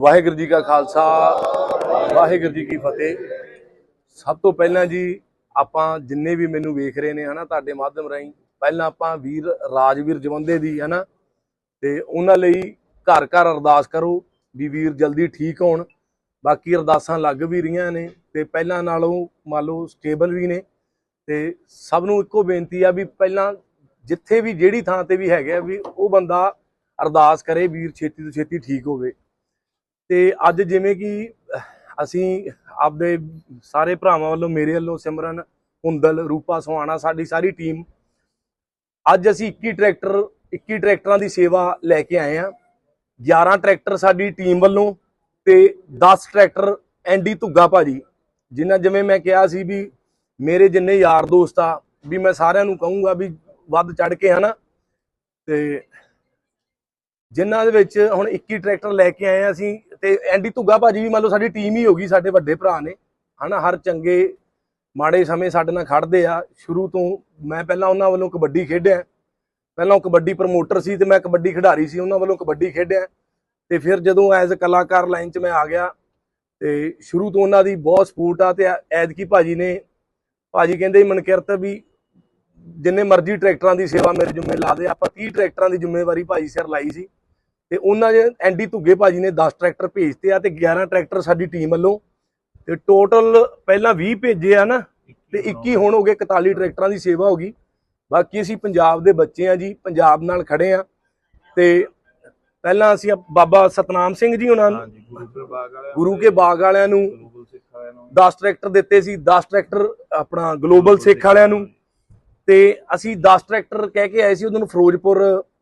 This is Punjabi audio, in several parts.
ਵਾਹਿਗੁਰੂ ਜੀ ਕਾ ਖਾਲਸਾ, ਵਾਹਿਗੁਰੂ ਜੀ ਕੀ ਫਤਿਹ। ਸਭ ਤੋਂ ਪਹਿਲਾਂ ਜੀ, ਆਪਾਂ ਜਿੰਨੇ ਵੀ ਮੈਨੂੰ ਵੇਖ ਰਹੇ ਨੇ, ਹਨਾ, ਤੁਹਾਡੇ ਮਾਧਿਅਮ ਰਾਹੀਂ, ਪਹਿਲਾਂ ਆਪਾਂ ਵੀਰ ਰਾਜਵੀਰ ਜਵੰਦੇ ਦੀ, ਹਨਾ, ਤੇ ਉਹਨਾਂ ਲਈ ਘਰ ਘਰ ਅਰਦਾਸ ਕਰੋ ਵੀ ਵੀਰ ਜਲਦੀ ਠੀਕ ਹੋਣ। ਬਾਕੀ ਅਰਦਾਸਾਂ ਲੱਗ ਵੀ ਰਹੀਆਂ ਨੇ, ਤੇ ਪਹਿਲਾਂ ਨਾਲੋਂ ਮੰਨ ਲਓ ਸਟੇਬਲ ਵੀ ਨੇ। ਤੇ ਸਭ ਨੂੰ ਇੱਕੋ ਬੇਨਤੀ ਆ ਵੀ ਪਹਿਲਾਂ ਜਿੱਥੇ ਵੀ, ਜਿਹੜੀ ਥਾਂ ਤੇ ਵੀ ਹੈਗੇ ਆ ਵੀ ਉਹ ਬੰਦਾ ਅਰਦਾਸ ਕਰੇ, ਵੀਰ ਛੇਤੀ ਤੋਂ ਛੇਤੀ ਠੀਕ ਹੋਵੇ। ਤੇ ਅੱਜ ਜਿਵੇਂ ਕਿ, ਅਸੀਂ ਆਪਦੇ ਸਾਰੇ ਭਰਾਵਾਂ ਵੱਲੋਂ ਮੇਰੇ ਵੱਲੋਂ ਸਿਮਰਨ ਹੁੰਦਲ ਰੂਪਾ ਸੁਹਾਣਾ ਸਾਡੀ ਸਾਰੀ ਟੀਮ ਅੱਜ ਅਸੀਂ 21 ਟਰੈਕਟਰ 21 ਟਰੈਕਟਰਾਂ ਦੀ ਸੇਵਾ ਲੈ ਕੇ ਆਏ ਆ 11 ਟਰੈਕਟਰ ਸਾਡੀ ਟੀਮ ਵੱਲੋਂ ਤੇ 10 ਟਰੈਕਟਰ ਐਂਡੀ ਧੁੱਗਾ ਭਾਜੀ, ਜਿਨ੍ਹਾਂ ਜਿਵੇਂ ਮੈਂ ਕਿਹਾ ਸੀ ਵੀ ਮੇਰੇ ਜਿੰਨੇ ਯਾਰ ਦੋਸਤ ਆ, ਵੀ ਮੈਂ ਸਾਰਿਆਂ ਨੂੰ ਕਹੂੰਗਾ ਵੀ ਵੱਧ ਚੜ ਕੇ, ਹਨਾ? ਤੇ ਜਿਨ੍ਹਾਂ ਦੇ ਵਿੱਚ ਹੁਣ 21 ਟਰੈਕਟਰ ਲੈ ਕੇ ਆਏ ਆ ਅਸੀਂ ਤੇ ਐਂਡੀ ਧੁੱਗਾ ਭਾਜੀ ਵੀ ਮੰਨ ਲਓ ਸਾਡੀ ਟੀਮ ਹੀ ਹੋ ਗਈ, ਸਾਡੇ ਵੱਡੇ ਭਰਾ ਨੇ। ਹਨਾ, ਹਰ ਚੰਗੇ ਮਾੜੇ ਸਮੇਂ ਸਾਡੇ ਨਾਲ ਖੜਦੇ ਆ। ਸ਼ੁਰੂ ਤੋਂ ਮੈਂ ਪਹਿਲਾਂ ਉਹਨਾਂ ਵੱਲੋਂ ਕਬੱਡੀ ਖੇਡਿਆ। ਪਹਿਲਾਂ ਉਹ ਕਬੱਡੀ ਪ੍ਰਮੋਟਰ ਸੀ ਤੇ ਮੈਂ ਕਬੱਡੀ ਖਿਡਾਰੀ ਸੀ, ਉਹਨਾਂ ਵੱਲੋਂ ਕਬੱਡੀ ਖੇਡਿਆ। ਤੇ ਫਿਰ ਜਦੋਂ ਐਜ਼ ਕਲਾਕਾਰ ਲਾਈਨ 'ਚ ਮੈਂ ਆ ਗਿਆ ਤੇ ਸ਼ੁਰੂ ਤੋਂ ਉਹਨਾਂ ਦੀ ਬਹੁਤ ਸਪੋਰਟ ਆ ਤੇ ਐਤਕੀ ਭਾਜੀ ਨੇ, ਭਾਜੀ ਕਹਿੰਦੇ ਮਨਕਿਰਤ ਵੀ ਜਿੰਨੇ ਮਰਜ਼ੀ ਟਰੈਕਟਰਾਂ ਦੀ ਸੇਵਾ ਮੇਰੇ ਜੁੰਮੇ ਲਾ ਦੇ, ਆਪਾਂ 30 ਟਰੈਕਟਰਾਂ ਦੀ ਜ਼ਿੰਮੇਵਾਰੀ ਭਾਜੀ ਸਿਰ ਲਾਈ ਸੀ। ਤੇ ਉਹਨਾਂ ਦੇ ਐਂਡੀ ਧੁੱਗੇ ਭਾਜੀ ਨੇ 10 ਟਰੈਕਟਰ ਭੇਜਤੇ ਆ ਤੇ 11 ਟਰੈਕਟਰ ਸਾਡੀ ਟੀਮ ਵੱਲੋਂ। ਤੇ ਟੋਟਲ ਪਹਿਲਾਂ 20 ਭੇਜੇ ਆ ਨਾ ਤੇ 21 ਹੁਣ ਹੋ ਗਏ 41 ਟਰੈਕਟਰਾਂ ਦੀ ਸੇਵਾ ਹੋ ਗਈ। ਬਾਕੀ ਅਸੀਂ ਪੰਜਾਬ ਦੇ ਬੱਚੇ ਆ ਜੀ ਪੰਜਾਬ ਨਾਲ ਖੜੇ ਆ। ਤੇ ਪਹਿਲਾਂ ਅਸੀਂ ਬਾਬਾ ਸਤਨਾਮ ਸਿੰਘ ਜੀ ਉਹਨਾਂ ਨੂੰ ਗੁਰੂ ਕੇ ਬਾਗ ਵਾਲਿਆਂ ਨੂੰ 10 ਟਰੈਕਟਰ ਦਿੱਤੇ ਸੀ 10 ਟਰੈਕਟਰ ਆਪਣਾ ਗਲੋਬਲ ਸਿੱਖ ਵਾਲਿਆਂ ਨੂੰ। ਤੇ ਅਸੀਂ 10 ਟਰੈਕਟਰ ਕਹਿ ਕੇ ਆਏ ਸੀ ਉਹਨਾਂ ਨੂੰ ਫਿਰੋਜ਼ਪੁਰ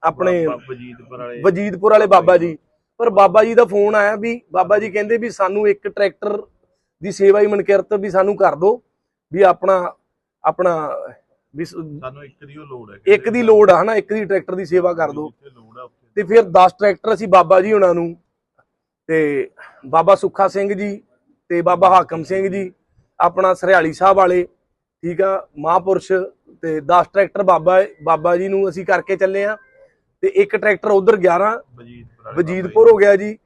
ਆਪਣੇ ਵਜੀਦਪੁਰ ਵਾਲੇ। ਵਜੀਦਪੁਰ ਵਾਲੇ ਬਾਬਾ ਜੀ। ਪਰ ਬਾਬਾ ਜੀ ਦਾ ਫੋਨ ਆਇਆ ਵੀ ਬਾਬਾ ਜੀ ਕਹਿੰਦੇ ਵੀ ਸਾਨੂੰ ਇੱਕ ਟਰੈਕਟਰ ਦੀ ਸੇਵਾ ਹੀ ਮਨਕਿਰਤ ਵੀ ਸਾਨੂੰ ਕਰ ਦਿਓ ਵੀ ਆਪਣਾ ਆਪਣਾ ਵੀ ਸਾਨੂੰ ਇੱਕ ਦੀ ਲੋੜ ਹੈ ਇੱਕ ਦੀ ਲੋੜ ਆ ਹਨਾ ਇੱਕ ਦੀ ਟਰੈਕਟਰ ਦੀ ਸੇਵਾ ਕਰ ਦਿਓ। ਤੇ ਫਿਰ 10 ਟਰੈਕਟਰ ਅਸੀਂ ਬਾਬਾ ਜੀ ਉਹਨਾਂ ਨੂੰ ਤੇ ਬਾਬਾ ਸੁੱਖਾ ਸਿੰਘ ਜੀ ਤੇ ਬਾਬਾ ਹਾਕਮ ਸਿੰਘ ਜੀ ਆਪਣਾ ਸਰਿਆਲੀ ਸਾਹਿਬ ਵਾਲੇ ਠੀਕ ਆ ਮਹਾਂਪੁਰਸ਼ ਤੇ 10 ਟਰੈਕਟਰ ਬਾਬਾ ਬਾਬਾ ਜੀ ਨੂੰ ਅਸੀਂ ਕਰਕੇ ਚੱਲੇ ਆ। ਤੇ ਇੱਕ ਟਰੈਕਟਰ ਉਧਰ 11 ਵਜੀਦਪੁਰ ਹੋ ਗਿਆ ਜੀ।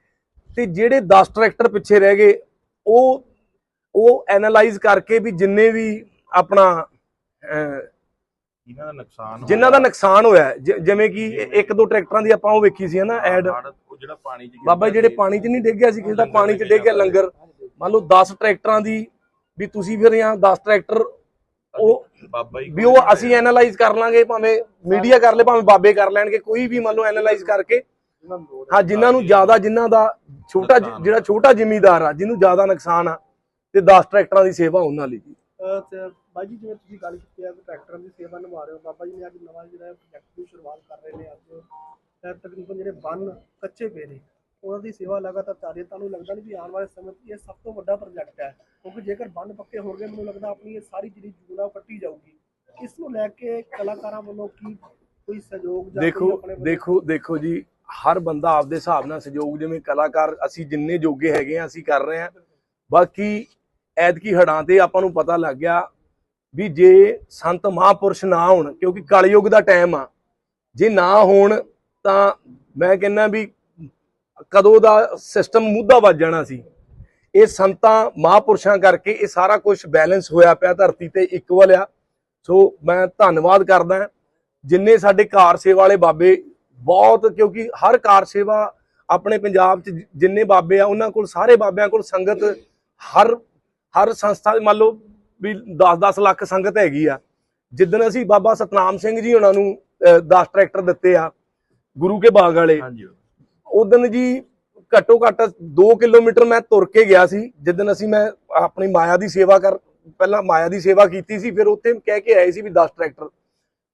ਤੇ ਜਿਹੜੇ 10 ਟਰੈਕਟਰ ਪਿੱਛੇ ਰਹਿ ਗਏ ਉਹ ਉਹ ਐਨਾਲਾਈਜ਼ ਕਰਕੇ ਵੀ ਜਿੰਨੇ ਵੀ ਆਪਣਾ ਇਹਨਾਂ ਦਾ ਨੁਕਸਾਨ ਜਿਨ੍ਹਾਂ ਦਾ ਨੁਕਸਾਨ ਹੋਇਆ ਜਿਵੇਂ ਕਿ ਇੱਕ ਦੋ ਟਰੈਕਟਰਾਂ ਦੀ ਆਪਾਂ ਉਹ ਵੇਖੀ ਸੀ ਹਨਾ ਐਡ। ਜਿਹੜਾ ਪਾਣੀ ਚ ਬਾਬਾ ਜਿਹੜੇ ਪਾਣੀ 'ਚ ਨਹੀਂ ਡਿੱਗਿਆ ਸੀ ਕਿਸੇ ਦਾ ਪਾਣੀ 'ਚ ਡਿੱਗ ਗਿਆ ਲੰਗਰ। ਮੰਨ ਲਓ 10 ਟਰੈਕਟਰਾਂ ਦੀ ਵੀ ਤੁਸੀਂ ਫਿਰ ਜਾਂ 10 ਟਰੈਕਟਰ ਉਹ ਬਾਬਾ ਜੀ ਵੀ ਉਹ ਅਸੀਂ ਐਨਾਲਾਈਜ਼ ਕਰ ਲਾਂਗੇ ਭਾਵੇਂ ਮੀਡੀਆ ਕਰ ਲੇ ਭਾਵੇਂ ਬਾਬੇ ਕਰ ਲੈਣਗੇ ਕੋਈ ਵੀ ਮੰਨ ਲਓ ਐਨਾਲਾਈਜ਼ ਕਰਕੇ। ਹਾਂ। ਜਿਨ੍ਹਾਂ ਨੂੰ ਜ਼ਿਆਦਾ ਜਿਨ੍ਹਾਂ ਦਾ ਛੋਟਾ ਜਿਹੜਾ ਛੋਟਾ ਜ਼ਿਮੀਦਾਰ ਆ ਜਿਹਨੂੰ ਜ਼ਿਆਦਾ ਨੁਕਸਾਨ ਆ ਤੇ 10 ਟਰੈਕਟਰਾਂ ਦੀ ਸੇਵਾ ਉਹਨਾਂ ਲਈ। ਜੀ ਬਾਈ ਜੀ ਜਿਵੇਂ ਤੁਸੀਂ ਗੱਲ ਕੀਤੀ ਹੈ ਕਿ ਟਰੈਕਟਰਾਂ ਦੀ ਸੇਵਾ ਨਿਭਾ ਰਹੇ ਹੋ ਬਾਬਾ ਜੀ ਨੇ ਅੱਜ ਨਵਾਂ ਜਿਹੜਾ ਪ੍ਰੋਜੈਕਟ ਦੀ ਸ਼ੁਰੂਆਤ ਕਰ ਰਹੇ ਨੇ ਅੱਜ। ਤੇ ਤਕਰੀਬਨ ਜਿਹੜੇ ਬੰਨ ਕੱਚੇ ਪਏ ਨੇ। ਉਹਨਾਂ ਦੀ ਸੇਵਾ ਲਗਾਤਾਰ ਚੱਲ ਰਹੀ ਹੈ ਤੁਹਾਨੂੰ ਲੱਗਦਾ ਨਹੀਂ ਵੀ ਆਉਣ ਵਾਲੇ ਸਮੇਂ 'ਚ ਇਹ ਸਭ ਤੋਂ ਵੱਡਾ ਪ੍ਰੋਜੈਕਟ ਹੈ? ਕਿਉਂਕਿ ਜੇਕਰ ਬੰਨ ਪੱਕੇ ਹੋ ਗਏ ਮੈਨੂੰ ਲੱਗਦਾ ਆਪਣੀ ਇਹ ਸਾਰੀ ਜਿਹੜੀ ਜੂਨਾ ਕੱਟੀ ਜਾਊਗੀ। ਇਸ ਨੂੰ ਲੈ ਕੇ ਕਲਾਕਾਰਾਂ ਵੱਲੋਂ ਕੀ ਕੋਈ ਸਹਿਯੋਗ ਜਾਂ ਦੇਖੋ ਦੇਖੋ ਦੇਖੋ ਜੀ ਹਰ ਬੰਦਾ ਆਪਦੇ ਹਿਸਾਬ ਨਾਲ ਸਹਿਯੋਗ ਜਿਵੇਂ ਕਲਾਕਾਰ ਅਸੀਂ ਜਿੰਨੇ ਜੋਗੇ ਹੈਗੇ ਆ ਅਸੀਂ ਕਰ ਰਹੇ ਆ ਬਾਕੀ ਐਤਕੀ ਹੜਾਂ ਤੇ ਆਪਾਂ ਨੂੰ ਪਤਾ ਲੱਗ ਗਿਆ ਵੀ ਜੇ ਸੰਤ ਮਹਾਪੁਰਸ਼ ਨਾ ਹੋਣ ਕਿਉਂਕਿ ਕਲਯੁਗ ਦਾ ਟਾਈਮ ਆ ਜੇ ਨਾ ਹੋਣ ਤਾਂ ਮੈਂ ਕਹਿੰਦਾ ਵੀ ਕਦੋਂ ਦਾ ਸਿਸਟਮ ਮੁੱਦਾ ਵੱਜ ਜਾਣਾ ਸੀ। ਇਹ ਸੰਤਾਂ, ਮਹਾਪੁਰਸ਼ਾਂ ਕਰਕੇ ਇਹ ਸਾਰਾ ਕੁਝ ਬੈਲੈਂਸ ਹੋਇਆ ਪਿਆ, ਧਰਤੀ ਤੇ ਇਕੁਅਲ ਆ। ਸੋ ਮੈਂ ਧੰਨਵਾਦ ਕਰਦਾ ਜਿੰਨੇ ਸਾਡੇ ਕਾਰ ਸੇਵਾ ਵਾਲੇ ਬਾਬੇ, ਬਹੁਤ ਕਿਉਂਕਿ ਹਰ ਕਾਰ ਸੇਵਾ ਆਪਣੇ ਪੰਜਾਬ 'ਚ ਜਿੰਨੇ ਬਾਬੇ ਆ, ਉਹਨਾਂ ਕੋਲ ਸਾਰੇ ਬਾਬਿਆਂ ਕੋਲ ਸੰਗਤ ਹਰ ਹਰ ਸੰਸਥਾ ਮੰਨ ਲਓ ਵੀ 10-10 ਲੱਖ ਸੰਗਤ ਹੈਗੀ ਆ। ਜਿੱਦਣ ਅਸੀਂ ਬਾਬਾ ਸਤਨਾਮ ਸਿੰਘ ਜੀ ਉਹਨਾਂ ਨੂੰ 10 ਟਰੈਕਟਰ ਦਿੱਤੇ ਆ, ਗੁਰੂ ਕੇ ਬਾਗ ਵਾਲੇ। ਉਦੋਂ ਜੀ ਘੱਟੋ ਘੱਟ 2 ਕਿਲੋਮੀਟਰ ਮੈਂ ਤੁਰ ਕੇ ਗਿਆ ਸੀ। ਜਿੱਦਣ ਅਸੀਂ ਮੈਂ ਆਪਣੀ ਮਾਇਆ ਦੀ ਸੇਵਾ ਕਰ ਪਹਿਲਾਂ ਮਾਇਆ ਦੀ ਸੇਵਾ ਕੀਤੀ ਸੀ ਫਿਰ ਉੱਥੇ ਕਹਿ ਕੇ ਆਏ ਸੀ ਵੀ 10 ਟਰੈਕਟਰ।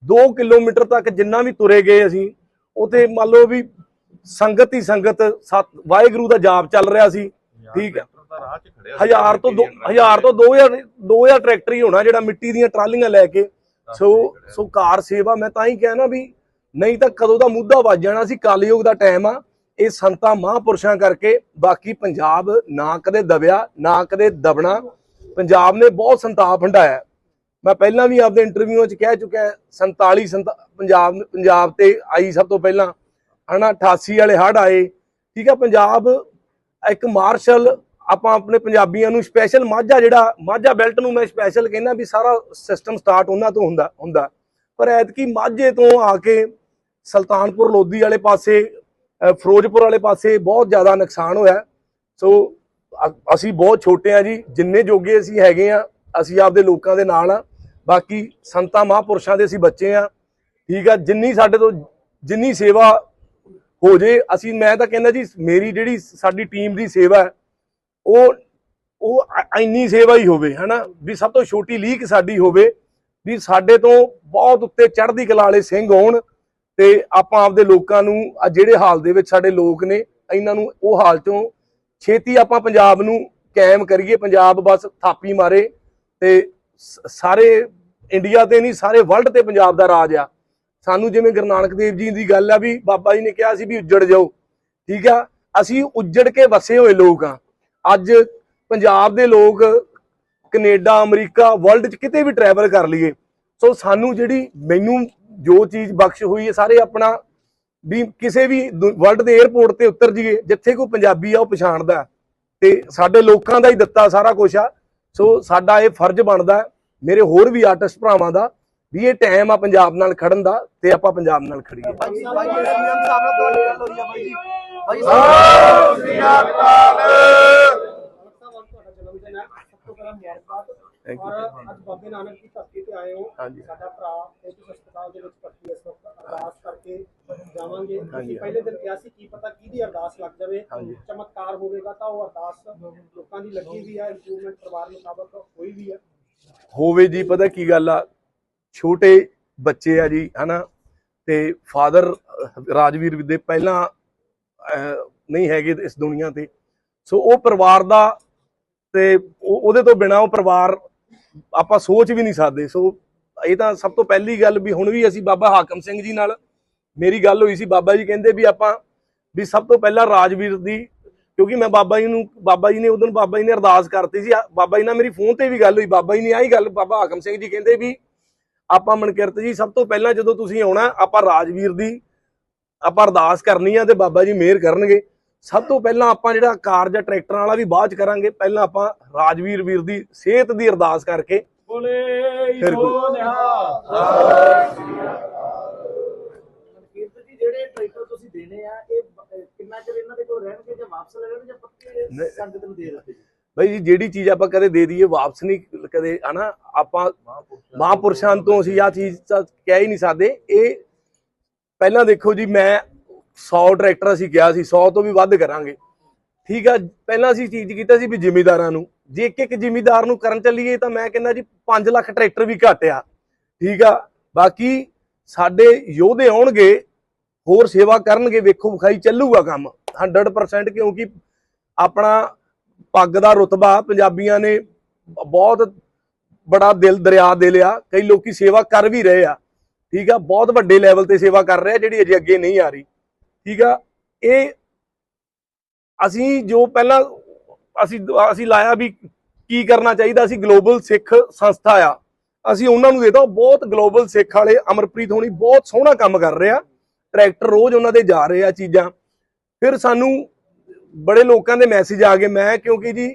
2 ਕਿਲੋਮੀਟਰ ਤੱਕ ਜਿੰਨਾ ਵੀ ਤੁਰੇ ਗਏ ਅਸੀਂ ਉਥੇ ਮੰਨ ਲਓ ਵੀ ਸੰਗਤ ਹੀ ਸੰਗਤ ਸਤ ਵਾਹਿਗੁਰੂ ਦਾ ਜਾਪ ਚੱਲ ਰਿਹਾ ਸੀ। ਠੀਕ ਹੈ। ਹਜ਼ਾਰ ਤੋਂ ਹਜ਼ਾਰ ਤੋਂ 2000 2000 ਟਰੈਕਟਰ ਹੀ ਹੋਣਾ ਜਿਹੜਾ ਮਿੱਟੀ ਦੀਆਂ ਟਰਾਲੀਆਂ ਲੈ ਕੇ। ਸੋ ਸੋ ਕਾਰ ਸੇਵਾ ਮੈਂ ਤਾਂ ਹੀ ਕਹਿਣਾ ਵੀ ਨਹੀਂ ਤਾਂ ਕਦੋਂ ਦਾ ਮੁੱਦਾ ਵੱਜ ਜਾਣਾ ਸੀ ਕਲਯੁਗ ਦਾ ਟਾਈਮ ਆ। ਇਹ ਸੰਤਾਂ ਮਹਾਂਪੁਰਸ਼ਾਂ ਕਰਕੇ ਬਾਕੀ ਪੰਜਾਬ ਨਾ ਕਦੇ ਦਬਿਆ, ਨਾ ਕਦੇ ਦਬਣਾ। ਪੰਜਾਬ ਨੇ ਬਹੁਤ ਸੰਤਾਪ ਹੰਡਾਇਆ ਮੈਂ ਪਹਿਲਾਂ ਵੀ ਆਪਦੇ ਇੰਟਰਵਿਊਆਂ 'ਚ ਕਹਿ ਚੁੱਕਿਆ 47 ਪੰਜਾਬ ਪੰਜਾਬ ਤੇ ਆਈ ਸਭ ਤੋਂ ਪਹਿਲਾਂ। ਹਨਾ 88 ਵਾਲੇ ਹੜ੍ਹ ਆਏ। ਠੀਕ ਆ, ਪੰਜਾਬ ਇੱਕ ਮਾਰਸ਼ਲ ਆਪਾਂ ਆਪਣੇ ਪੰਜਾਬੀਆਂ ਨੂੰ ਸਪੈਸ਼ਲ ਮਾਝਾ ਜਿਹੜਾ, ਮਾਝਾ ਬੈਲਟ ਨੂੰ ਮੈਂ ਸਪੈਸ਼ਲ ਕਹਿੰਦਾ ਵੀ ਸਾਰਾ ਸਿਸਟਮ ਸਟਾਰਟ ਉਹਨਾਂ ਤੋਂ ਹੁੰਦਾ ਹੁੰਦਾ। ਪਰ ਐਤਕੀ ਮਾਝੇ ਤੋਂ ਆ ਕੇ ਸੁਲਤਾਨਪੁਰ ਲੋਧੀ ਵਾਲੇ ਪਾਸੇ ਫਿਰੋਜ਼ਪੁਰ ਵਾਲੇ ਪਾਸੇ ਬਹੁਤ ਜ਼ਿਆਦਾ ਨੁਕਸਾਨ ਹੋਇਆ ਸੋ ਅਸੀਂ ਬਹੁਤ ਛੋਟੇ ਆ ਜੀ, ਜਿੰਨੇ ਜੋਗੇ ਅਸੀਂ ਹੈਗੇ ਆ ਅਸੀਂ ਆਪਦੇ ਲੋਕਾਂ ਦੇ ਨਾਲ ਆ ਬਾਕੀ ਸੰਤਾਂ, ਮਹਾਂਪੁਰਸ਼ਾਂ ਦੇ ਅਸੀਂ ਬੱਚੇ ਆ ਠੀਕ ਆ, ਜਿੰਨੀ ਸਾਡੇ ਤੋਂ, ਜਿੰਨੀ ਸੇਵਾ ਹੋ ਜੇ, ਅਸੀਂ, ਮੈਂ ਤਾਂ ਕਹਿੰਦਾ ਜੀ, ਮੇਰੀ ਜਿਹੜੀ ਸਾਡੀ ਟੀਮ ਦੀ ਸੇਵਾ ਉਹ ਉਹ ਇੰਨੀ ਸੇਵਾ ਹੀ ਹੋਵੇ, ਹਨਾ? ਵੀ ਸਭ ਤੋਂ ਛੋਟੀ ਲੀਕ ਸਾਡੀ ਹੋਵੇ, ਵੀ ਸਾਡੇ ਤੋਂ ਬਹੁਤ ਉੱਤੇ ਚੜ੍ਹਦੀ ਕਲਾ ਵਾਲੇ ਸਿੰਘ ਹੋਣ ਤੇ ਆਪਾਂ ਆਪਦੇ ਲੋਕਾਂ ਨੂੰ, ਆ ਜਿਹੜੇ ਹਾਲ ਦੇ ਵਿੱਚ ਸਾਡੇ ਲੋਕ ਨੇ, ਇਹਨਾਂ ਨੂੰ ਉਹ ਹਾਲ ਚੋਂ ਛੇਤੀ ਆਪਾਂ ਪੰਜਾਬ ਨੂੰ ਕਾਇਮ ਕਰੀਏ, ਪੰਜਾਬ ਬਸ ਥਾਪੀ ਮਾਰੇ ਤੇ ਸਾਰੇ ਇੰਡੀਆ ਤੇ ਨਹੀਂ, ਸਾਰੇ ਵਰਲਡ ਤੇ ਪੰਜਾਬ ਦਾ ਰਾਜ ਆ। ਸਾਨੂੰ ਜਿਵੇਂ ਗੁਰੂ ਨਾਨਕ ਦੇਵ ਜੀ ਦੀ ਗੱਲ ਆ ਵੀ ਬਾਬਾ ਜੀ ਨੇ ਕਿਹਾ ਸੀ ਵੀ ਉੱਜੜ ਜਾਓ, ਠੀਕ ਆ? ਅਸੀਂ ਉੱਜੜ ਕੇ ਵਸੇ ਹੋਏ ਲੋਕ ਆ। ਅੱਜ ਪੰਜਾਬ ਦੇ ਲੋਕ ਕੈਨੇਡਾ, ਅਮਰੀਕਾ, ਵਰਲਡ 'ਚ ਕਿਤੇ ਵੀ ਟਰੈਵਲ ਕਰ ਲਈਏ। ਸੋ ਸਾਨੂੰ ਜਿਹੜੀ ਮੈਨੂੰ ਜੋ ਚੀਜ਼ ਬਖਸ਼ ਹੋਈ ਹੈ ਸਾਰੇ ਆਪਣਾ ਵੀ ਕਿਸੇ ਵੀ ਵਰਲਡ ਦੇ 에ਅਰਪੋਰਟ ਤੇ ਉਤਰ ਜਾਈਏ ਜਿੱਥੇ ਕੋਈ ਪੰਜਾਬੀ ਆ ਉਹ ਪਛਾਣਦਾ ਤੇ ਸਾਡੇ ਲੋਕਾਂ ਦਾ ਹੀ ਦਿੱਤਾ ਸਾਰਾ ਕੁਝ ਆ। ਸੋ ਸਾਡਾ ਇਹ ਫਰਜ਼ ਬਣਦਾ ਮੇਰੇ ਹੋਰ ਵੀ ਆਰਟਿਸਟ ਭਰਾਵਾਂ ਦਾ ਵੀ ਇਹ ਟਾਈਮ ਆ ਪੰਜਾਬ ਨਾਲ ਖੜਨ ਦਾ ਤੇ ਆਪਾਂ ਪੰਜਾਬ ਨਾਲ ਖੜੀਏ। ਬਾਈ ਬਾਈ ਜੀ ਸੀਐਮ ਸਾਹਿਬ ਨਾਲ ਤੁਹਾਡੀ ਗੱਲ ਹੋਈ ਆ ਬਾਈ ਜੀ ਬਾਈ ਸਤਿ ਸ੍ਰੀ ਅਕਾਲ। ਸਾਹਿਬ ਅੱਜ ਤੁਹਾਡਾ ਜਨਮ ਦਿਨ ਹੈ ਸਭ ਤੋਂ ਪਹਿਲਾਂ ਮੁਬਾਰਕਾਂ Thank you. ਔਰ ਅੱਜ ਬਾਬੇ ਨਾਨਕ ਦੀ ਧਰਤੀ ਤੇ ਆਏ ਹੋ। ਹਾਂਜੀ। ਸਾਡਾ ਭਰਾ ਇਸ ਹਸਪਤਾਲ ਦੇ ਵਿੱਚ ਭਰਤੀ ਇਸ ਵਕਤ ਅਰਦਾਸ ਕਰਕੇ ਜਾਵਾਂਗੇ। ਹਾਂਜੀ। ਤੁਸੀਂ ਪਹਿਲੇ ਦਿਨ ਕਿਹਾ ਸੀ ਕੀ ਪਤਾ ਕਿਹਦੀ ਅਰਦਾਸ ਲੱਗ ਜਾਵੇ। ਹਾਂਜੀ। ਚਮਤਕਾਰ ਹੋਵੇਗਾ ਤਾਂ ਉਹ ਅਰਦਾਸ ਲੋਕਾਂ ਦੀ ਲੱਗੀ ਵੀ ਹੈ ਇੰਪਰੂਵਮੈਂਟ ਪਰਿਵਾਰ ਮੁਤਾਬਕ ਹੋਈ ਵੀ ਹੈ ਹੋਵੇ ਜੀ ਪਤਾ ਕੀ ਗੱਲ ਆ? ਛੋਟੇ ਬੱਚੇ ਆ ਜੀ ਹਨਾ? ਤੇ ਫਾਦਰ ਰਾਜਵੀਰ ਦੇ ਪਹਿਲਾਂ ਅਹ, ਨਹੀਂ ਹੈਗੇ ਇਸ ਦੁਨੀਆ ਤੇ। ਸੋ ਉਹ ਪਰਿਵਾਰ ਦਾ ਤੇ ਉਹਦੇ ਤੋਂ ਬਿਨਾ ਉਹ ਪਰਿਵਾਰ ਆਪਾਂ ਸੋਚ ਵੀ ਨਹੀਂ ਸਕਦੇ। ਸੋ ਇਹ ਤਾਂ ਸਭ ਤੋਂ ਪਹਿਲੀ ਗੱਲ ਵੀ ਹੁਣ ਵੀ ਅਸੀਂ ਬਾਬਾ ਹਾਕਮ ਸਿੰਘ ਜੀ ਨਾਲ ਮੇਰੀ ਗੱਲ ਹੋਈ ਸੀ। ਬਾਬਾ ਜੀ ਕਹਿੰਦੇ ਵੀ ਆਪਾਂ ਵੀ ਸਭ ਤੋਂ ਪਹਿਲਾਂ ਰਾਜਵੀਰ ਦੀ ਕਿਉਂਕਿ ਮੈਂ ਬਾਬਾ ਜੀ ਨੂੰ ਬਾਬਾ ਜੀ ਨੇ ਉਦੋਂ ਬਾਬਾ ਜੀ ਨੇ ਅਰਦਾਸ ਕਰਤੀ ਸੀ। ਬਾਬਾ ਜੀ ਨਾਲ ਮੇਰੀ ਫੋਨ ਤੇ ਵੀ ਗੱਲ ਹੋਈ। ਬਾਬਾ ਜੀ ਨੇ ਆਹੀ ਗੱਲ ਬਾਬਾ ਹਾਕਮ ਸਿੰਘ ਜੀ ਕਹਿੰਦੇ ਵੀ ਆਪਾਂ ਮਨਕਿਰਤ ਜੀ, ਸਭ ਤੋਂ ਪਹਿਲਾਂ ਜਦੋਂ ਤੁਸੀਂ ਆਉਣਾ, ਆਪਾਂ ਰਾਜਵੀਰ ਦੀ ਆਪਾਂ ਅਰਦਾਸ ਕਰਨੀ ਆ ਤੇ ਬਾਬਾ ਜੀ ਮਿਹਰ ਕਰਨਗੇ। ਸਭ ਤੋਂ ਪਹਿਲਾਂ ਆਪਾਂ ਜਿਹੜਾ ਕਾਰ ਜਾਂ ਟਰੈਕਟਰਾਂ ਵਾਲਾ ਵੀ ਬਾਅਦ ਚ ਕਰਾਂਗੇ ਪਹਿਲਾਂ ਆਪਾਂ ਰਾਜਵੀਰ ਵੀਰ ਦੀ ਸਿਹਤ ਦੀ ਅਰਦਾਸ ਕਰਕੇ। ਫਿਰ ਕੋਈ- ਕੀਰਤ ਜੀ ਜਿਹੜੇ ਟਰੈਕਟਰ ਤੁਸੀਂ ਦੇਣੇ ਆ ਇਹ ਕਿੰਨਾ ਚਿਰ ਇਹਨਾਂ ਦੇ ਕੋਲ ਰਹਿਣਗੇ ਜਾਂ ਵਾਪਸ ਲੈ ਲੈਣਗੇ ਜਾਂ ਪੱਕੇ ਨਹੀਂ। ਸੰਗਤ ਨੂੰ ਦੇ ਦਿੱਤੇ ਜੀ? ਬਈ ਜੀ ਜਿਹੜੀ ਚੀਜ਼ ਆਪਾਂ ਕਦੇ ਦੇ ਦਈਏ ਵਾਪਸ ਨਹੀਂ ਕਦੇ ਹਨਾ? ਆਪਾਂ ਮਹਾਂਪੁਰਸ਼ਾਂ ਤੋਂ ਅਸੀਂ ਆ ਚੀਜ਼ ਕਹਿ ਹੀ ਨਹੀਂ ਸਕਦੇ। ਇਹ ਪਹਿਲਾਂ ਦੇਖੋ ਜੀ ਮੈਂ 100 ਟਰੈਕਟਰ ਅਸੀਂ ਕਿਹਾ ਸੀ 100 ਤੋਂ ਵੀ ਵੱਧ ਕਰਾਂਗੇ। ਠੀਕ ਆ, ਪਹਿਲਾਂ ਅਸੀਂ ਚੀਜ਼ ਕੀਤਾ ਸੀ ਵੀ ਜ਼ਿਮੀਦਾਰਾਂ ਨੂੰ। ਜੇ ਇੱਕ ਇੱਕ ਜ਼ਿਮੀਦਾਰ ਨੂੰ ਕਰਨ ਚੱਲੀਏ ਤਾਂ ਮੈਂ ਕਹਿੰਦਾ ਜੀ 5 ਲੱਖ ਟਰੈਕਟਰ ਵੀ ਘੱਟ ਆ। ਠੀਕ ਆ, ਬਾਕੀ ਸਾਡੇ ਯੋਧੇ ਆਉਣਗੇ, ਹੋਰ ਸੇਵਾ ਕਰਨਗੇ, ਵੇਖੋ ਵਿਖਾਈ ਚੱਲੂਗਾ ਕੰਮ। 100% ਕਿਉਂਕਿ ਆਪਣਾ ਪੱਗ ਦਾ ਰੁਤਬਾ ਪੰਜਾਬੀਆਂ ਨੇ ਬਹੁਤ ਬੜਾ ਦਿਲ, ਦਰਿਆ ਦੇ ਲਿਆ। ਕਈ ਲੋਕੀ ਸੇਵਾ ਕਰ ਵੀ ਰਹੇ ਆ। ਠੀਕ ਆ, ਬਹੁਤ ਵੱਡੇ ਲੈਵਲ ਤੇ ਸੇਵਾ ਕਰ ਰਹੇ ਆ, ਜਿਹੜੀ ਅਜੇ ਅੱਗੇ ਨਹੀਂ ਆ ਰਹੀ। ਠੀਕ ਆ? ਇਹ ਅਸੀਂ ਜੋ ਪਹਿਲਾਂ ਅਸੀਂ ਅਸੀਂ ਲਾਇਆ ਵੀ ਕੀ ਕਰਨਾ ਚਾਹੀਦਾ ਅਸੀਂ ਗਲੋਬਲ ਸਿੱਖ ਸੰਸਥਾ ਆ। ਅਸੀਂ ਉਹਨਾਂ ਨੂੰ ਦੇਤਾ ਬਹੁਤ ਗਲੋਬਲ ਸਿੱਖ ਵਾਲੇ ਅਮਰਪ੍ਰੀਤ ਹੋਣੀ ਬਹੁਤ ਸੋਹਣਾ ਕੰਮ ਕਰ ਰਿਹਾ ਟਰੈਕਟਰ ਰੋਜ਼ ਉਹਨਾਂ ਦੇ ਜਾ ਰਹੇ ਆ ਚੀਜ਼ਾਂ। ਫਿਰ ਸਾਨੂੰ ਬੜੇ ਲੋਕਾਂ ਦੇ ਮੈਸੇਜ ਆ ਗਏ। ਮੈਂ ਕਿਉਂਕਿ ਜੀ,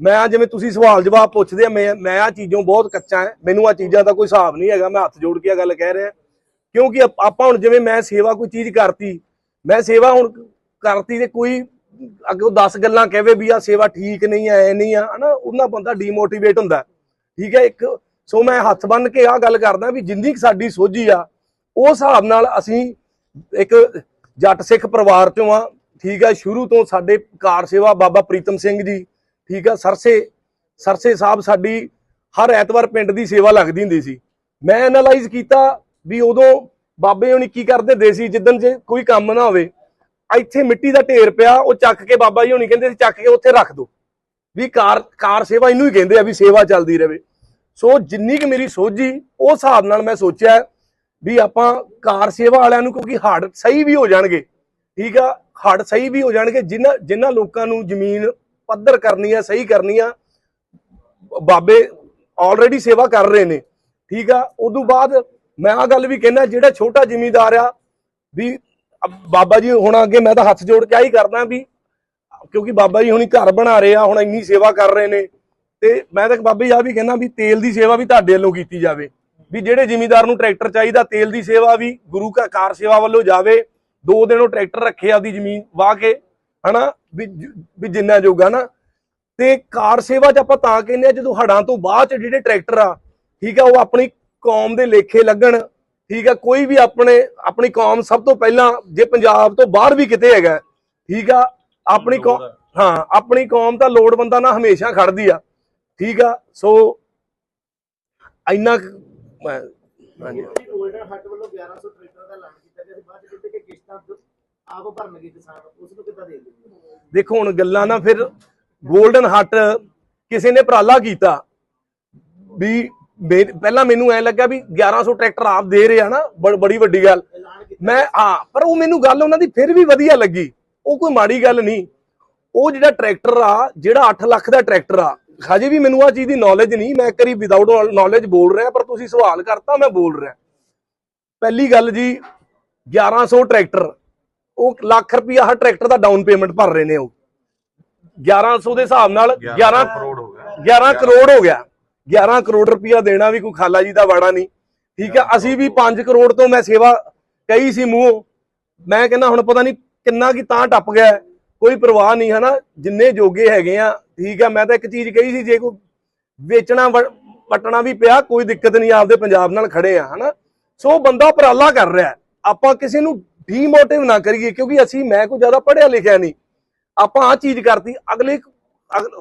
ਮੈਂ ਜਿਵੇਂ ਤੁਸੀਂ ਸਵਾਲ ਜਵਾਬ ਪੁੱਛਦੇ ਆ, ਮੈਂ ਮੈਂ ਆ ਚੀਜ਼ੋਂ ਬਹੁਤ ਕੱਚਾ ਹੈ। ਮੈਨੂੰ ਆ ਚੀਜ਼ਾਂ ਦਾ ਕੋਈ ਹਿਸਾਬ ਨਹੀਂ ਹੈਗਾ। ਮੈਂ ਹੱਥ ਜੋੜ ਕੇ ਆ ਗੱਲ ਕਹਿ ਰਿਹਾ। ਕਿਉਂਕਿ ਆਪਾਂ ਹੁਣ ਜਿਵੇਂ ਮੈਂ ਸੇਵਾ ਕੋਈ ਚੀਜ਼ ਕਰਤੀ ਮੈਂ ਸੇਵਾ ਹੁਣ ਕਰਤੀ ਤੇ ਕੋਈ ਅੱਗੇ 10 ਗੱਲਾਂ ਕਹਵੇ ਵੀ ਆ ਸੇਵਾ ਠੀਕ ਨਹੀਂ ਐ ਨਹੀਂ ਆ, ਹਨਾ, ਉਹਨਾਂ ਬੰਦਾ ਡੀਮੋਟੀਵੇਟ ਹੁੰਦਾ। ਠੀਕ ਹੈ, ਇੱਕ, ਸੋ ਮੈਂ ਹੱਥ ਬੰਨ ਕੇ ਆ ਗੱਲ ਕਰਦਾ ਵੀ ਜਿੰਨੀ ਕੁ ਸਾਡੀ ਸੋਝੀ ਆ, ਉਹ ਹਿਸਾਬ ਨਾਲ ਅਸੀਂ ਇੱਕ ਜੱਟ ਸਿੱਖ ਪਰਿਵਾਰ ਚੋਂ ਆ, ਠੀਕ ਹੈ, ਸ਼ੁਰੂ ਤੋਂ ਸਾਡੇ ਕਾਰ ਸੇਵਾ ਬਾਬਾ ਪ੍ਰੀਤਮ ਸਿੰਘ ਜੀ, ਠੀਕ ਆ ਸਰਸੇ ਸਰਸੇ ਸਾਹਿਬ ਸਾਡੀ ਹਰ ਐਤਵਾਰ ਪਿੰਡ ਦੀ ਸੇਵਾ ਲੱਗਦੀ ਹੁੰਦੀ ਸੀ। ਮੈਂ ਐਨਾਲਾਈਜ਼ ਕੀਤਾ ਵੀ ਉਦੋਂ ਬਾਬੇ ਹੁਣੀ ਕੀ ਕਰਦੇ ਹੁੰਦੇ ਸੀ ਜਿੱਦਣ ਜੇ ਕੋਈ ਕੰਮ ਨਾ ਹੋਵੇ, ਇੱਥੇ ਮਿੱਟੀ ਦਾ ਢੇਰ ਪਿਆ, ਉਹ ਚੱਕ ਕੇ ਬਾਬਾ ਜੀ ਹੁਣੀ ਕਹਿੰਦੇ ਸੀ, ਚੱਕ ਕੇ ਉੱਥੇ ਰੱਖ ਦੋ। ਵੀ ਕਾਰ ਕਾਰ ਸੇਵਾ ਇਹਨੂੰ ਹੀ ਕਹਿੰਦੇ ਆ ਵੀ ਸੇਵਾ ਚੱਲਦੀ ਰਹੇ ਸੋ ਜਿੰਨੀ ਕਿ ਮੇਰੀ ਸੋਝੀ ਉਸ ਹਿਸਾਬ ਨਾਲ ਮੈਂ ਸੋਚਿਆ ਵੀ ਆਪਾਂ ਕਾਰ ਸੇਵਾ ਵਾਲਿਆਂ ਨੂੰ ਕਿਉਂਕਿ ਹੱਡ ਸਹੀ ਵੀ ਹੋ ਜਾਣਗੇ, ਠੀਕ ਆ ਹੱਡ ਸਹੀ ਵੀ ਹੋ ਜਾਣਗੇ ਜਿਨ੍ਹਾਂ ਜਿਨ੍ਹਾਂ ਲੋਕਾਂ ਨੂੰ ਜ਼ਮੀਨ ਪੱਧਰ ਕਰਨੀ ਆ, ਸਹੀ ਕਰਨੀ ਆ, ਬਾਬੇ ਆਲਰੇਡੀ ਸੇਵਾ ਕਰ ਰਹੇ ਨੇ, ਠੀਕ ਆ, ਉਦੋਂ ਬਾਅਦ ਮੈਂ ਆ ਗੱਲ ਵੀ ਕਹਿੰਦਾ, ਜਿਹੜਾ ਛੋਟਾ ਜ਼ਿਮੀਂਦਾਰ ਆ, ਵੀ ਬਾਬਾ ਜੀ ਹੁਣ ਅੱਗੇ ਮੈਂ ਤਾਂ ਹੱਥ ਜੋੜ ਕੇ ਆਹੀ ਕਰਦਾ ਵੀ ਕਿਉਂਕਿ ਬਾਬਾ ਜੀ ਹੁਣੀ ਘਰ ਬਣਾ ਰਹੇ ਆ, ਹੁਣ ਇੰਨੀ ਸੇਵਾ ਕਰ ਰਹੇ ਨੇ। ਤੇ ਮੈਂ ਤਾਂ ਬਾਬਾ ਜੀ ਆ ਵੀ ਕਹਿੰਦਾ ਵੀ ਤੇਲ ਦੀ ਸੇਵਾ ਵੀ ਤੁਹਾਡੇ ਵੱਲੋਂ ਕੀਤੀ ਜਾਵੇ। ਵੀ ਜਿਹੜੇ ਜ਼ਿਮੀਂਦਾਰ ਨੂੰ ਟਰੈਕਟਰ ਚਾਹੀਦਾ, ਤੇਲ ਦੀ ਸੇਵਾ ਵੀ, ਗੁਰੂ ਘਰ ਕਾਰ ਸੇਵਾ ਵੱਲੋਂ ਜਾਵੇ, ਦੋ ਦਿਨ ਉਹ ਟਰੈਕਟਰ ਰੱਖੇ ਆਪਦੀ ਜ਼ਮੀਨ ਵਾਹ ਕੇ, ਹਨਾ, ਵੀ ਜ- ਵੀ ਜਿੰਨਾ ਜੋਗਾ ਨਾ। ਤੇ ਕਾਰ ਸੇਵਾ 'ਚ ਆਪਾਂ ਤਾਂ ਕਹਿੰਦੇ ਆ, ਜਦੋਂ ਹੜਾਂ ਤੋਂ ਬਾਅਦ 'ਚ ਜਿਹੜੇ ਟਰੈਕਟਰ ਆ, ਠੀਕ ਆ, ਉਹ ਆਪਣੀ ਕੌਮ ਦੇ ਲੇਖੇ ਲੱਗਣ ਠੀਕ ਆ ਕੋਈ ਵੀ ਆਪਣੇ ਆਪਣੀ ਕੌਮ ਸਭ ਤੋਂ ਪਹਿਲਾਂ ਜੇ ਪੰਜਾਬ ਤੋਂ ਬਾਹਰ ਵੀ ਕਿਤੇ ਹੈਗਾ ਠੀਕ ਆ ਆਪਣੀ ਕੌਮ। ਹਾਂ ਆਪਣੀ ਕੌਮ ਤਾਂ ਲੋੜਵੰਦਾਂ ਨਾਲ ਹਮੇਸ਼ਾ ਖੜਦੀ ਆ ਠੀਕ ਆ ਸੋ ਇੰਨਾ ਕੁ ਮੈਂ ਹਾਂਜੀ ਗੋਲਡਨ ਹੱਟ ਵੱਲੋਂ 1100 ਟਰੈਕਟਰ ਦਾ ਐਲਾਨ ਕੀਤਾ ਗਿਆ ਸੀ ਬਾਅਦ ਚ ਕਹਿੰਦੇ ਕਿ ਕਿਸ਼ਤਾਂ ਦ- ਆਪ ਭਰਨਗੇ ਕਿਸਾਨ ਉਸ ਨੂੰ ਕਿੱਦਾਂ ਦੇ ਦਿੰਦੇ ਦੇਖੋ ਹੁਣ ਗੱਲਾਂ ਨਾ ਫਿਰ 골ਡਨ ਹੱਟ ਕਿਸੇ ਨੇ ਉਪਰਾਲਾ ਕੀਤਾ ਵੀ ਪਹਿਲਾਂ ਮੈਨੂੰ ਐ ਲੱਗਾ ਵੀ 1100 ਟਰੈਕਟਰ ਆਪ ਦੇ ਰਹੇ ਆ ਨਾ ਬੜੀ ਵੱਡੀ ਗੱਲ। ਮੈਂ ਹਾਂ ਪਰ ਉਹ ਮੈਨੂੰ ਗੱਲ ਉਹਨਾਂ ਦੀ ਫਿਰ ਵੀ ਵਧੀਆ ਲੱਗੀ। ਉਹ ਕੋਈ ਮਾੜੀ ਗੱਲ ਨਹੀਂ। ਉਹ ਜਿਹੜਾ ਟਰੈਕਟਰ ਆ ਜਿਹੜਾ 8 ਲੱਖ ਦਾ ਟਰੈਕਟਰ ਆ ਹਜੇ ਵੀ ਮੈਨੂੰ ਆ ਚੀਜ਼ ਦੀ ਨੌਲੇਜ ਨਹੀਂ। ਮੈਂ ਕਰੀ ਵਿਦਆਊਟ ਨੌਲੇਜ ਬੋਲ ਰਿਹਾ ਪਰ ਤੁਸੀਂ ਸਵਾਲ ਕਰਤਾ ਮੈਂ ਬੋਲ ਰਿਹਾ। ਪਹਿਲੀ ਗੱਲ ਜੀ 1100 ਟਰੈਕਟਰ ਉਹ ਲੱਖ ਰੁਪਿਆ ਹਰ ਟਰੈਕਟਰ ਦਾ ਡਾਊਨ ਪੇਮੈਂਟ ਭਰ ਰਹੇ ਨੇ ਉਹ। 1100 ਦੇ ਹਿਸਾਬ ਨਾਲ 11 ਕਰੋੜ ਹੋ ਗਿਆ। 11 ਕਰੋੜ ਹੋ ਗਿਆ। 11 ਕਰੋੜ ਰੁਪਇਆ ਦੇਣਾ ਵੀ ਕੋਈ ਖਾਲਾ ਜੀ ਦਾ ਵਾੜਾ ਨਹੀਂ। ਠੀਕ ਆ, ਅਸੀਂ ਵੀ 5 ਕਰੋੜ ਤੋਂ ਮੈਂ ਸੇਵਾ ਕਹੀ ਸੀ ਮੂੰਹ। ਮੈਂ ਕਹਿੰਦਾ ਹੁਣ ਪਤਾ ਨਹੀਂ ਕਿੰਨਾ ਕੀ ਤਾਂ ਟੱਪ ਗਿਆ ਕੋਈ ਪਰਵਾਹ ਨਹੀਂ, ਹਨਾ? ਜਿੰਨੇ ਜੋਗੇ ਹੈਗੇ ਆ, ਠੀਕ ਆ, ਮੈਂ ਤਾਂ ਇੱਕ ਚੀਜ਼ ਕਹੀ ਸੀ, ਜੇ ਕੋਈ ਵੇਚਣਾ, ਵ- ਪਟਣਾ ਵੀ ਪਿਆ, ਕੋਈ ਦਿੱਕਤ ਨਹੀਂ, ਆਪਦੇ ਪੰਜਾਬ ਨਾਲ ਖੜੇ ਆ, ਹਨਾ? ਸੋ ਬੰਦਾ ਉਪਰਾਲਾ ਕਰ ਰਿਹਾ ਆਪਾਂ ਕਿਸੇ ਨੂੰ ਡੀਮੋਟਿਵ ਨਾ ਕਰੀਏ, ਕਿਉਂਕਿ ਅਸੀਂ, ਮੈਂ ਕੋਈ ਜ਼ਿਆਦਾ ਪੜ੍ਹਿਆ ਲਿਖਿਆ ਨਹੀਂ। ਆਪਾਂ ਆ ਚੀਜ਼ ਕਰਤੀ, ਅਗਲੇ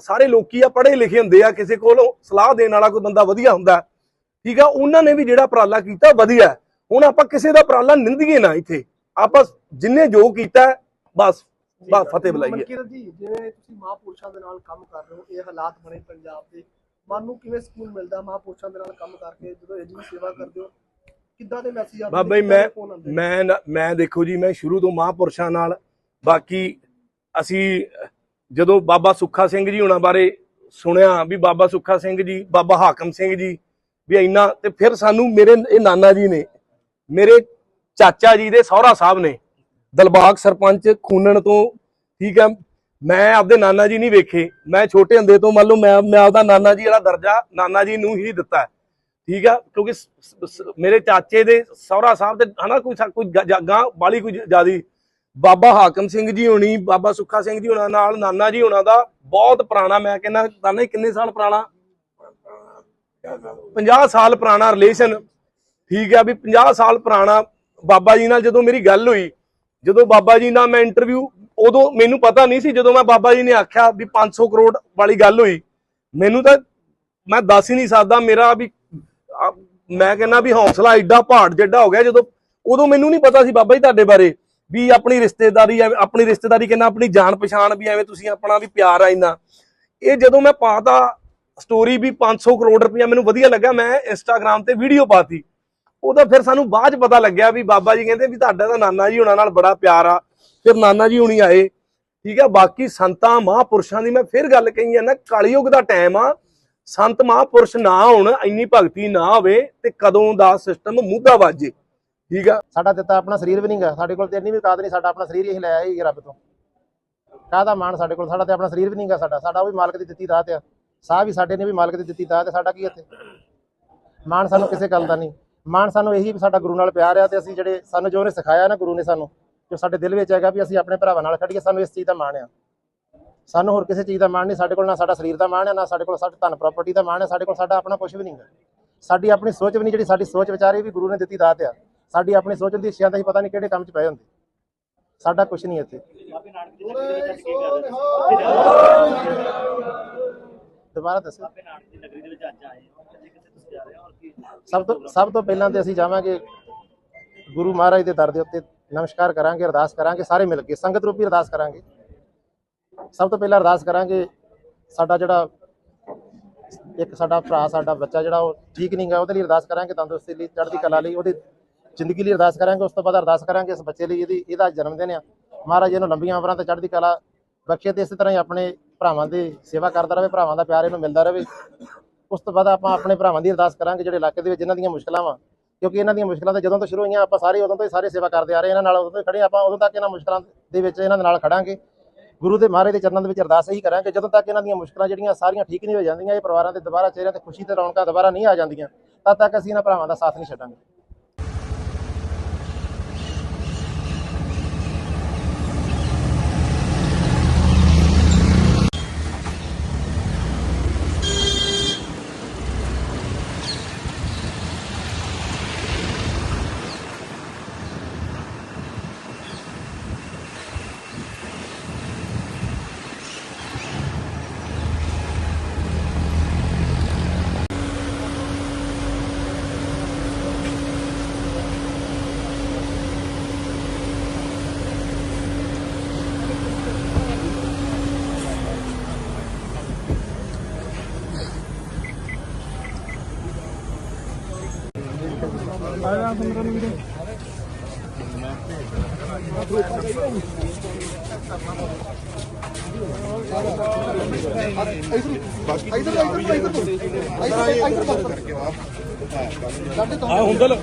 ਸਾਰੇ ਲੋਕੀ ਆ ਪੜ੍ਹੇ ਲਿਖੇ ਹੁੰਦੇ ਆ ਕਿਸੇ ਕੋਲ ਸਲਾਹ ਦੇਣ ਵਾਲਾ ਕੋਈ ਬੰਦਾ ਵਧੀਆ ਹੁੰਦਾ ਠੀਕ ਆ ਉਹਨਾਂ ਨੇ ਵੀ ਜਿਹੜਾ ਉਪਰਾਲਾ ਕੀਤਾ ਵਧੀਆ। ਹੁਣ ਆਪਾਂ ਕਿਸੇ ਦਾ ਉਪਰਾਲਾ ਨਿੰਦੀਏ ਨਾ ਇੱਥੇ। ਆਪਾਂ ਜਿੰਨੇ ਜੋ ਕੀਤਾ ਬਸ ਬਸ ਫਤਿਹ ਬੁਲਾਈਏ। ਮਨਕੀਰਤ ਜੀ ਜਿਵੇਂ ਤੁਸੀਂ ਮਹਾਂਪੁਰਸ਼ਾਂ ਦੇ ਨਾਲ ਕੰਮ ਕਰ ਰਹੇ ਹੋ ਇਹ ਹਾਲਾਤ ਬਣੇ ਪੰਜਾਬ ਦੇ। ਮਨ ਨੂੰ ਕਿਵੇਂ ਸਕੂਨ ਮਿਲਦਾ ਮਹਾਂਪੁਰਸ਼ਾਂ ਦੇ ਨਾਲ ਕੰਮ ਕਰਕੇ ਜਦੋਂ ਇਹ ਜੀ ਸੇਵਾ ਕਰਦੇ ਹੋ? ਕਿੱਦਾਂ ਦੇ ਮੈਸੇਜ ਆਉਂਦੇ ਬਾਬਾ ਜੀ ਕਿੱਦਾਂ ਦੇ ਮੈਂ? ਮੈਂ ਮੈਂ ਦੇਖੋ ਜੀ ਮੈਂ ਸ਼ੁਰੂ ਤੋਂ ਮਹਾਂਪੁਰਸ਼ਾਂ ਨਾਲ ਬਾਕੀ ਅਸੀਂ ਜਦੋਂ ਬਾਬਾ ਸੁੱਖਾ ਸਿੰਘ ਜੀ ਹੁਣਾਂ ਬਾਰੇ ਸੁਣਿਆ ਵੀ ਬਾਬਾ ਸੁੱਖਾ ਸਿੰਘ ਜੀ, ਬਾਬਾ ਹਾਕਮ ਸਿੰਘ ਜੀ ਵੀ ਇੰਨਾ ਤੇ ਫਿਰ ਸਾਨੂੰ ਮੇਰੇ, ਇਹ ਨਾਨਾ ਜੀ ਨੇ, ਮੇਰੇ ਚਾਚਾ ਜੀ ਦੇ ਸਹੁਰਾ ਸਾਹਿਬ ਨੇ, ਦਲਬਾਗ ਸਰਪੰਚ ਖੂਨਣ ਤੋਂ ਠੀਕ ਹੈ, ਮੈਂ ਆਪਦੇ ਨਾਨਾ ਜੀ ਨਹੀਂ ਵੇਖੇ, ਮੈਂ ਛੋਟੇ ਹੁੰਦੇ ਤੋਂ ਮੰਨ ਲਓ ਮੈਂ ਮੈਂ ਆਪਦਾ ਨਾਨਾ ਜੀ ਵਾਲਾ ਦਰਜਾ ਨਾਨਾ ਜੀ ਨੂੰ ਹੀ ਦਿੱਤਾ ਠੀਕ ਆ ਕਿਉਂਕਿ ਮੇਰੇ ਚਾਚੇ ਦੇ ਸਹੁਰਾ ਸਾਹਿਬ ਤੇ ਹਨਾ ਕੋਈ ਸਾ- ਕੋਈ ਜਾਗਾ ਬਾਲੀ ਕੋਈ ਜਿਆਦੀ ਬਾਬਾ ਹਾਕਮ ਸਿੰਘ ਜੀ ਹੋਣੀ, ਬਾਬਾ ਸੁੱਖਾ ਸਿੰਘ ਜੀ ਹੋਣਾ ਨਾਲ, ਨਾਨਾ ਜੀ ਹੋਣਾ ਦਾ ਬਹੁਤ ਪੁਰਾਣਾ, ਮੈਂ ਕਹਿੰਦਾ ਨਾਨਾ ਕਿੰਨੇ ਸਾਲ ਪੁਰਾਣਾ? 50 ਸਾਲ ਪੁਰਾਣਾ ਰਿਲੇਸ਼ਨ ਠੀਕ ਹੈ ਵੀ 50 ਸਾਲ ਪੁਰਾਣਾ। ਬਾਬਾ ਜੀ ਨਾਲ ਜਦੋਂ ਮੇਰੀ ਗੱਲ ਹੋਈ, ਜਦੋਂ ਬਾਬਾ ਜੀ ਨਾਲ ਮੈਂ ਇੰਟਰਵਿਊ ਉਦੋਂ ਮੈਨੂੰ ਪਤਾ ਨਹੀਂ ਸੀ, ਜਦੋਂ ਮੈਂ ਬਾਬਾ ਜੀ ਨੇ ਆਖਿਆ ਵੀ 500 ਕਰੋੜ ਵਾਲੀ ਗੱਲ ਹੋਈ, ਮੈਨੂੰ ਤਾਂ ਮੈਂ ਦੱਸ ਹੀ ਨਹੀਂ ਸਕਦਾ, ਮੇਰਾ ਵੀ ਮੈਂ ਕਹਿੰਦਾ ਵੀ ਹੌਸਲਾ ਐਡਾ ਪਹਾੜ ਜਿੱਡਾ ਹੋ ਗਿਆ ਜਦੋਂ, ਉਦੋਂ ਮੈਨੂੰ ਨਹੀਂ ਪਤਾ ਸੀ ਬਾਬਾ ਜੀ ਤੁਹਾਡੇ ਬਾਰੇ। ਵੀ ਆਪਣੀ ਰਿਸ਼ਤੇਦਾਰੀ ਐਵੇਂ- ਆਪਣੀ ਰਿਸ਼ਤੇਦਾਰੀ ਕਹਿੰਦਾ, ਆਪਣੀ ਜਾਣ ਪਛਾਣ ਵੀ ਐਵੇਂ ਤੁਸੀਂ ਆਪਣਾ ਵੀ ਪਿਆਰ ਆ ਇੰਨਾ। ਇਹ ਜਦੋਂ ਮੈਂ ਪਾਤਾ ਸਟੋਰੀ ਵੀ 500 ਕਰੋੜ ਰੁਪਇਆ ਮੈਨੂੰ ਵਧੀਆ ਲੱਗਾ ਮੈਂ ਇੰਸਟਾਗ੍ਰam ਤੇ ਵੀਡੀਓ ਪਾਤੀ। ਉਹਦਾ ਫਿਰ ਸਾਨੂੰ ਬਾਅਦ ਚ ਪਤਾ ਲੱਗਿਆ ਵੀ ਬਾਬਾ ਜੀ ਕਹਿੰਦੇ ਵੀ ਤੁਹਾਡਾ ਤਾਂ ਨਾਨਾ ਜੀ ਹੁਣਾਂ ਨਾਲ ਬੜਾ ਪਿਆਰ ਆ। ਫਿਰ ਨਾਨਾ ਜੀ ਹੁਣੀ ਆਏ। ਠੀਕ ਆ, ਬਾਕੀ ਸੰਤਾਂ, ਮਹਾਂਪੁਰਸ਼ਾਂ ਦੀ ਮੈਂ ਫਿਰ ਗੱਲ ਕਹੀ ਆ ਨਾ, ਕਲਯੁਗ ਦਾ ਟਾਈਮ ਆ। ਸੰਤ, ਮਹਾਂਪੁਰਸ਼ ਨਾ ਹੋਣ, ਇੰਨੀ ਭਗਤੀ ਨਾ ਹੋਵੇ ਤੇ ਕਦੋਂ ਦਾ ਸਿਸਟਮ ਮੁੱਦਾ ਵਾਜੇ। ਠੀਕ ਆ? ਸਾਡਾ ਦਿੱਤਾ ਆਪਣਾ ਸਰੀਰ ਵੀ ਨਹੀਂਗਾ ਸਾਡੇ ਕੋਲ ਤੇ ਇੰਨੀ ਵੀ ਔਕਾਤ ਨਹੀਂ, ਸਾਡਾ ਆਪਣਾ ਸਰੀਰ ਹੀ ਲੈ ਆਏ ਰੱਬ ਤੋਂ। ਕਾਹਦਾ ਮਾਣ ਸਾਡੇ ਕੋਲ? ਸਾਡਾ ਤੇ ਆਪਣਾ ਸਰੀਰ ਵੀ ਨਹੀਂਗਾ ਸਾਡਾ। ਸਾਡਾ ਉਹ ਵੀ ਮਾਲਕ ਦੀ ਦਿੱਤੀ ਦਾਤ ਆ। ਸਾਹ ਵੀ ਸਾਡੇ ਨੇ ਵੀ ਮਾਲਕ ਦੀ ਦਿੱਤੀ ਦਾਤ ਆ। ਸਾਡਾ ਕੀ ਇੱਥੇ? ਮਾਣ ਸਾਨੂੰ ਕਿਸੇ ਗੱਲ ਦਾ ਨਹੀਂ। ਮਾਣ ਸਾਨੂੰ ਇਹੀ ਵੀ ਸਾਡਾ ਗੁਰੂ ਨਾਲ ਪਿਆਰ ਆ ਤੇ ਅਸੀਂ ਜਿਹੜੇ ਸਾਨੂੰ ਜੋ ਉਹਨੇ ਸਿਖਾਇਆ ਨਾ ਗੁਰੂ ਨੇ ਸਾਨੂੰ, ਜੋ ਸਾਡੇ ਦਿਲ ਵਿੱਚ ਹੈਗਾ ਵੀ ਅਸੀਂ ਆਪਣੇ ਭਰਾਵਾਂ ਨਾਲ ਖੜੀਏ ਸਾਨੂੰ ਇਸ ਚੀਜ਼ ਦਾ ਮਾਣ ਆ। ਸਾਨੂੰ ਹੋਰ ਕਿਸੇ ਚੀਜ਼ ਦਾ ਮਾਣ ਨਹੀਂ। ਸਾਡੇ ਕੋਲ ਨਾ ਸਾਡਾ ਸਰੀਰ ਦਾ ਮਾਣ ਹੈ ਨਾ ਸਾਡੇ ਕੋਲ ਸਾਡੀ ਧਨ ਪ੍ਰਾਪਰਟੀ ਦਾ ਮਾਣ ਹੈ ਸਾਡੇ ਕੋਲ ਸਾਡਾ ਆਪਣਾ ਕੁਝ ਵੀ ਨਹੀਂਗਾ ਸਾਡੀ ਆਪਣੀ ਸੋਚ ਵੀ ਨਹੀਂ, ਜਿਹੜੀ ਸਾਡੀ ਸੋਚ ਵਿਚਾਰੇ ਵੀ ਗੁਰੂ ਨੇ ਦਿੱਤੀ ਦਾਤ ਆ। ਸਾਡੀ ਆਪਣੀ ਸੋਚ ਹੁੰਦੀ ਸ਼ਾਇਦ ਅਸੀਂ ਪਤਾ ਨਹੀਂ ਕਿਹੜੇ ਕੰਮ 'ਚ ਪਏ ਹੁੰਦੇ। ਸਾਡਾ ਕੁਝ ਨਹੀਂ ਇੱਥੇ। ਦੁਬਾਰਾ ਦੱਸੋ। ਸਭ ਤੋਂ ਸਭ ਤੋਂ ਪਹਿਲਾਂ ਤੇ ਅਸੀਂ ਜਾਵਾਂਗੇ ਗੁਰੂ ਮਹਾਰਾਜ ਦੇ ਦਰ ਦੇ ਉੱਤੇ। ਨਮਸਕਾਰ ਕਰਾਂਗੇ, ਅਰਦਾਸ ਕਰਾਂਗੇ, ਸਾਰੇ ਮਿਲ ਕੇ, ਸੰਗਤ ਰੂਪੀ ਅਰਦਾਸ ਕਰਾਂਗੇ। ਸਭ ਤੋਂ ਪਹਿਲਾਂ ਅਰਦਾਸ ਕਰਾਂਗੇ, ਸਾਡਾ ਜਿਹੜਾ ਇੱਕ ਸਾਡਾ ਭਰਾ, ਸਾਡਾ ਬੱਚਾ ਜਿਹੜਾ ਉਹ ਠੀਕ ਨਹੀਂ ਗਾ ਉਹਦੇ ਲਈ ਅਰਦਾਸ ਕਰਾਂਗੇ, ਤੰਦਰੁਸਤੀ ਲਈ, ਚੜ੍ਹਦੀ ਕਲਾ ਲਈ, ਉਹਦੀ ਜ਼ਿੰਦਗੀ ਲਈ ਅਰਦਾਸ ਕਰਾਂਗੇ, ਉਸ ਤੋਂ ਬਾਅਦ ਅਰਦਾਸ ਕਰਾਂਗੇ ਇਸ ਬੱਚੇ ਲਈ ਇਹਦੀ, ਇਹਦਾ ਜਨਮ ਦਿਨ ਆ। ਮਹਾਰਾਜ ਇਹਨੂੰ ਲੰਬੀਆਂ ਉਮਰਾਂ ਤੇ ਚੜ੍ਹਦੀ ਕਲਾ ਬਖਸ਼ੇ ਤੇ ਇਸੇ ਤਰ੍ਹਾਂ ਹੀ ਆਪਣੇ ਭਰਾਵਾਂ ਦੀ ਸੇਵਾ ਕਰਦਾ ਰਹੇ, ਭਰਾਵਾਂ ਦਾ ਪਿਆਰ ਇਹਨੂੰ ਮਿਲਦਾ ਰਹੇ। ਉਸ ਤੋਂ ਬਾਅਦ ਆਪਾਂ ਆਪਣੇ ਭਰਾਵਾਂ ਦੀ ਅਰਦਾਸ ਕਰਾਂਗੇ ਜਿਹੜੇ ਇਲਾਕੇ ਦੇ ਵਿੱਚ ਜਿਨ੍ਹਾਂ ਦੀਆਂ ਮੁਸ਼ਕਲਾਂ ਵਾ। ਕਿਉਂਕਿ ਇਹਨਾਂ ਦੀਆਂ ਮੁਸ਼ਕਲਾਂ ਤਾਂ ਜਦੋਂ ਤੋਂ ਸ਼ੁਰੂ ਹੋਈਆਂ, ਆਪਾਂ ਸਾਰੇ ਉਦੋਂ ਤੋਂ ਹੀ ਸਾਰੇ ਸੇਵਾ ਕਰਦੇ ਆ ਰਹੇ, ਇਹਨਾਂ ਨਾਲ ਉਦੋਂ ਤੋਂ ਹੀ ਖੜੇ ਆਪਾਂ ਉਦੋਂ ਤੱਕ ਇਹਨਾਂ ਮੁਸ਼ਕਲਾਂ ਦੇ ਵਿੱਚ ਇਹਨਾਂ ਦੇ ਨਾਲ ਖੜਾਂਗੇ। ਗੁਰੂ ਦੇ ਮਹਾਰਾਜ ਦੇ ਚਰਨਾਂ ਦੇ ਵਿੱਚ ਅਰਦਾਸ ਇਹੀ ਕਰਾਂਗੇ, ਜਦੋਂ ਤੱਕ ਇਹਨਾਂ ਦੀਆਂ ਮੁਸ਼ਕਲਾਂ ਜਿਹੜੀਆਂ ਸਾਰੀਆਂ ਠੀਕ ਨਹੀਂ ਹੋ ਜਾਂਦੀਆਂ, ਇਹ ਪਰਿਵਾਰਾਂ ਦੇ ਦੁਬਾਰਾ ਚਿਹਰਿਆਂ ਤੇ ਖੁਸ਼ੀ ਤੇ ਰੌਣਕਾਂ ਦੁਬਾਰਾ ਨਹੀਂ ਆ ਜਾਂਦੀਆਂ, ਤਦ ਤੱਕ ਅਸੀਂ ਇਹਨਾਂ ਭਰਾਵਾਂ ਦਾ ਸਾਥ ਨਹੀਂ ਛੱਡਾਂਗੇ। ਆਇਆ ਹੁੰਦਲ